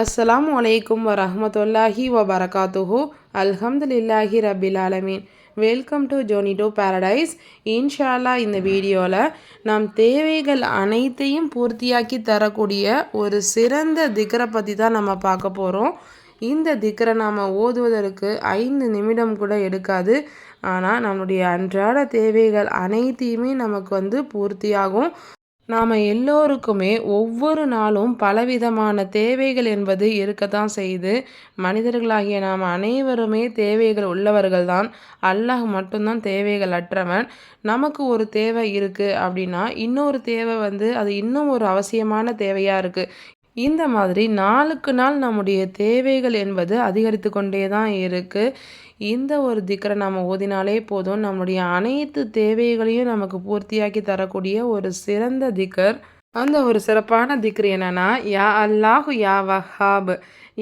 அஸ்லாம் வலைக்கும் வரமத்துல்லாஹி வபரகாத்துஹு. அல்ஹம்துலில்லாஹி ரபில் ஆலமீன். வெல்கம் டு ஜோனிடோ பேரடைஸ் இன்ஷால்லா இந்த வீடியோவில் நம் தேவைகள் அனைத்தையும் பூர்த்தியாக்கி தரக்கூடிய ஒரு சிறந்த திக்கரை பற்றி தான் நம்ம பார்க்க போகிறோம் இந்த திக்கரை நாம் ஓதுவதற்கு ஐந்து நிமிடம் கூட எடுக்காது. ஆனால் நம்முடைய அன்றாட தேவைகள் அனைத்தையுமே நமக்கு வந்து பூர்த்தியாகும். நாம் எல்லோருக்குமே ஒவ்வொரு நாளும் பலவிதமான தேவைகள் என்பது இருக்கத்தான் செய்து மனிதர்களாகிய நாம் அனைவருமே தேவைகள் உள்ளவர்கள் தான் அல்லாஹ் மட்டும்தான் தேவைகள் அற்றவன். நமக்கு ஒரு தேவை இருக்குது அப்படின்னா இன்னொரு தேவை வந்து அது இன்னும் ஒரு அவசியமான தேவையாக இருக்குது இந்த மாதிரி நாளுக்கு நாள் நம்முடைய தேவைகள் என்பது அதிகரித்து கொண்டே தான் இருக்குது இந்த ஒரு திக்கரை நம்ம ஓதினாலே போதும். நம்முடைய அனைத்து தேவைகளையும் நமக்கு பூர்த்தியாக்கி தரக்கூடிய ஒரு சிறந்த திக்கர். அந்த ஒரு சிறப்பான திக்ரு என்னன்னா யா அல்லாஹு யா வஹாப்.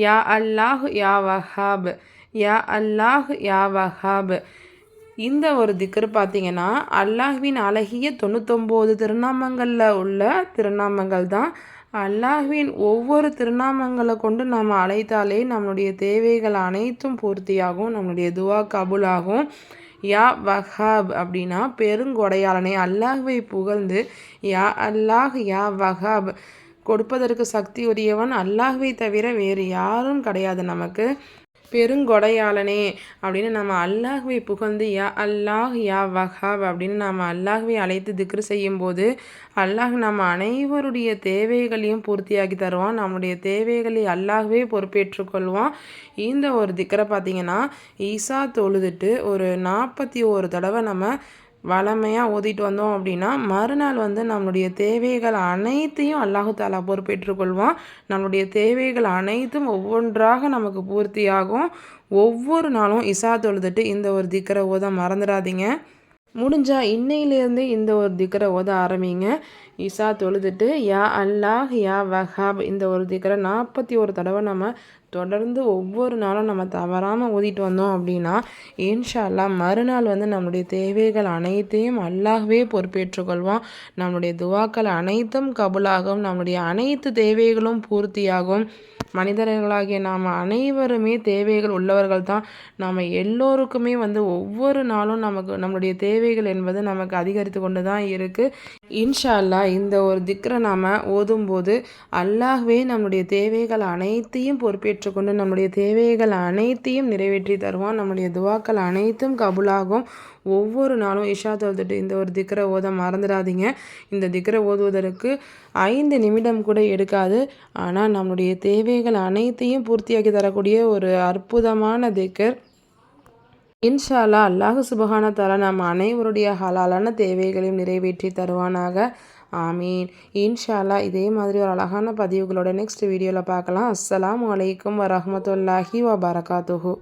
யா அல்லாஹு யா வஹாப். யா அல்லாஹு யா வஹாப். இந்த ஒரு திக்கர் பார்த்தீங்கன்னா அல்லாஹ்வின் அழகிய தொண்ணூத்தொம்போது திருநாமங்களில் உள்ள திருநாமங்கள் தான் அல்லாஹ்வின் ஒவ்வொரு திருநாமங்களை கொண்டு நாம் அழைத்தாலே நம்மளுடைய தேவைகள் அனைத்தும் பூர்த்தியாகும் நம்மளுடைய துவா கபுலாகும். யா வஹாப் அப்படின்னா பெருங்கொடையாளனை அல்லாஹ்வை புகழ்ந்து யா அல்லாஹ் யா வஹாப். கொடுப்பதற்கு சக்தி உரியவன் அல்லாஹ்வை தவிர வேறு யாரும் கிடையாது நமக்கு. பெருங்கொடையாளனே அப்படின்னு நம்ம அல்லாஹ்வை புகழ்ந்து யா அல்லாஹ் யா வஹாப் அப்படின்னு நம்ம அல்லாஹ்வை அழைத்து திக்ரு செய்யும்போது அல்லாஹ் நம்ம அனைவருடைய தேவைகளையும் பூர்த்தியாக்கி தருவான். நம்முடைய தேவைகளை அல்லாஹ்வே பொறுப்பேற்றுக்கொள்வான் இந்த ஒரு திக்கரை பார்த்திங்கன்னா ஈசா தொழுதுட்டு ஒரு நாற்பத்தி ஒரு தடவை நம்ம வளமையாக ஓதிட்டு வந்தோம் அப்படின்னா மறுநாள் வந்து நம்மளுடைய தேவைகள் அனைத்தையும் அல்லாஹு தாலா பொறுப்பேற்றுக்கொள்வான் நம்மளுடைய தேவைகள் அனைத்தும் ஒவ்வொன்றாக நமக்கு பூர்த்தியாகும். ஒவ்வொரு நாளும் இசா தொழுதுட்டு இந்த ஒரு திக்கரை ஓத மறந்துடாதீங்க. முடிஞ்சால் இன்னையிலேருந்தே இந்த ஒரு திக்கரை ஓத ஆரம்பிங்க. இசா தொழுதுட்டு யா அல்லாஹ் யா வஹாப் இந்த ஒரு திக்கரை நாற்பத்தி ஒரு தடவை நம்ம தொடர்ந்து ஒவ்வொரு நாளும் நம்ம தவறாமல் ஓதிட்டு வந்தோம் அப்படின்னா இன்ஷால்லா மறுநாள் வந்து நம்மளுடைய தேவைகள் அனைத்தையும் அல்லாகவே பொறுப்பேற்றுக்கொள்வோம் நம்மளுடைய துவாக்கள் அனைத்தும் கபுலாகும். நம்மளுடைய அனைத்து தேவைகளும் பூர்த்தியாகும். மனிதர்களாகிய நாம் அனைவருமே தேவைகள் உள்ளவர்கள் தான் நாம் எல்லோருக்குமே வந்து ஒவ்வொரு நாளும் நமக்கு நம்மளுடைய தேவைகள் என்பது நமக்கு அதிகரித்து கொண்டு தான் இருக்குது இன்ஷா அல்லா இந்த ஒரு திக்கரை நாம் ஓதும்போது அல்லாஹ்வே நம்முடைய தேவைகள் அனைத்தையும் பொறுப்பேற்றுக்கொண்டு நம்முடைய தேவைகள் அனைத்தையும் நிறைவேற்றி தருவான். நம்முடைய துவாக்கள் அனைத்தும் கபுலாகும். ஒவ்வொரு நாளும் இஷா தொழுதுட்டு இந்த ஒரு திக்கரை ஓத மறந்துடாதீங்க. இந்த திக்கரை ஓதுவதற்கு ஐந்து நிமிடம் கூட எடுக்காது. ஆனால் நம்முடைய தேவைகள் அனைத்தையும் பூர்த்தியாக்கி தரக்கூடிய ஒரு அற்புதமான திக்கர் இன்ஷால்லா அல்லாஹு சுபஹான தலா நம் அனைவருடைய ஹலாலான தேவைகளையும் நிறைவேற்றி தருவானாக. ஆமீன். இன்ஷால்லா இதே மாதிரி ஒரு அழகான பதிவுகளோட நெக்ஸ்ட் வீடியோவில் பார்க்கலாம். அஸ்லாம் வலைக்கம் வரமத்துல்லாஹி வபரகாத்துஹு.